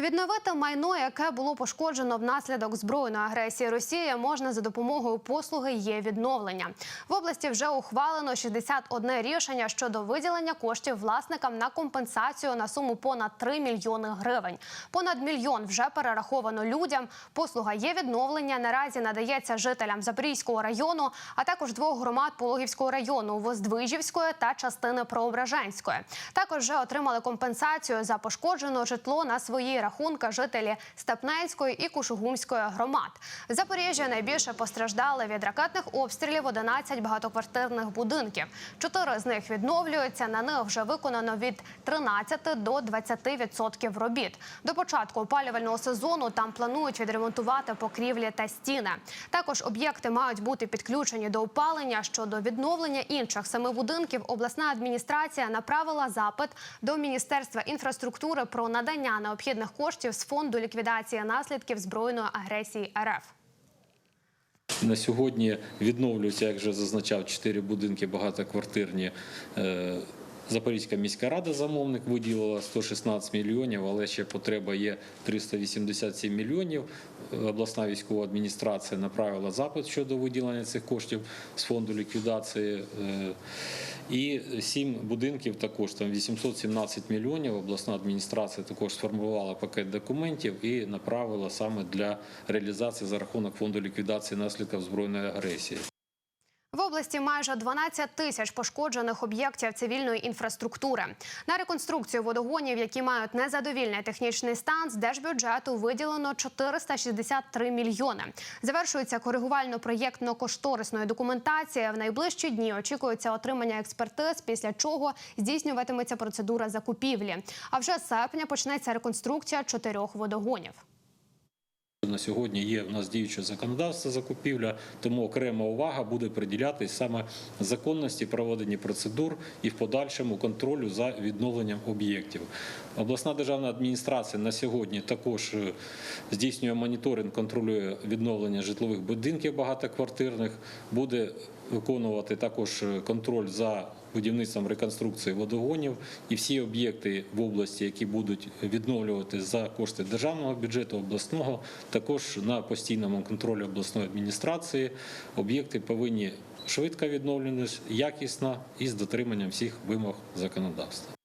Відновити майно, яке було пошкоджено внаслідок збройної агресії Росії, можна за допомогою послуги є відновлення. В області вже ухвалено 61 рішення щодо виділення коштів власникам на компенсацію на суму понад 3 мільйони гривень. Понад мільйон вже перераховано людям. Послуга є відновлення наразі надається жителям Запорізького району, а також двох громад Пологівського району Воздвижівської та частини Преображенської. Також вже отримали компенсацію за пошкоджене житло на свої рахунки жителі Степненської і Кушугумської громад. В Запоріжжі найбільше постраждали від ракетних обстрілів 11 багатоквартирних будинків. Чотири з них відновлюються. На них вже виконано від 13 до 20% робіт. До початку опалювального сезону там планують відремонтувати покрівлі та стіни. Також об'єкти мають бути підключені до опалення. Щодо відновлення інших семи будинків, обласна адміністрація направила запит до Міністерства інфраструктури про надання необхідних коштів з фонду ліквідації наслідків збройної агресії РФ. На сьогодні відновлюються, як вже зазначав, чотири будинки багатоквартирні. Запорізька міська рада замовник виділила 116 мільйонів, але ще потреба є 387 мільйонів. Обласна військова адміністрація направила запит щодо виділення цих коштів з фонду ліквідації. Е, І сім будинків також там 817 мільйонів. Обласна адміністрація також сформувала пакет документів і направила саме для реалізації за рахунок фонду ліквідації наслідків збройної агресії. В області майже 12 тисяч пошкоджених об'єктів цивільної інфраструктури. На реконструкцію водогонів, які мають незадовільний технічний стан, з держбюджету виділено 463 мільйони. Завершується коригувально-проєктно-кошторисної документації. В найближчі дні очікується отримання експертиз, після чого здійснюватиметься процедура закупівлі. А вже з серпня почнеться реконструкція чотирьох водогонів. На сьогодні є в нас діюче законодавство закупівля, тому окрема увага буде приділятись саме законності проведення процедур і в подальшому контролю за відновленням об'єктів. Обласна державна адміністрація на сьогодні також е, здійснює моніторинг, контролює відновлення житлових будинків багатоквартирних, буде виконувати також е, контроль за будівництвом реконструкції водогонів і всі об'єкти в області, які будуть відновлювати за кошти державного бюджету, обласного, також на постійному контролі обласної адміністрації. Об'єкти повинні швидко відновлюватися, якісно і з дотриманням всіх вимог законодавства.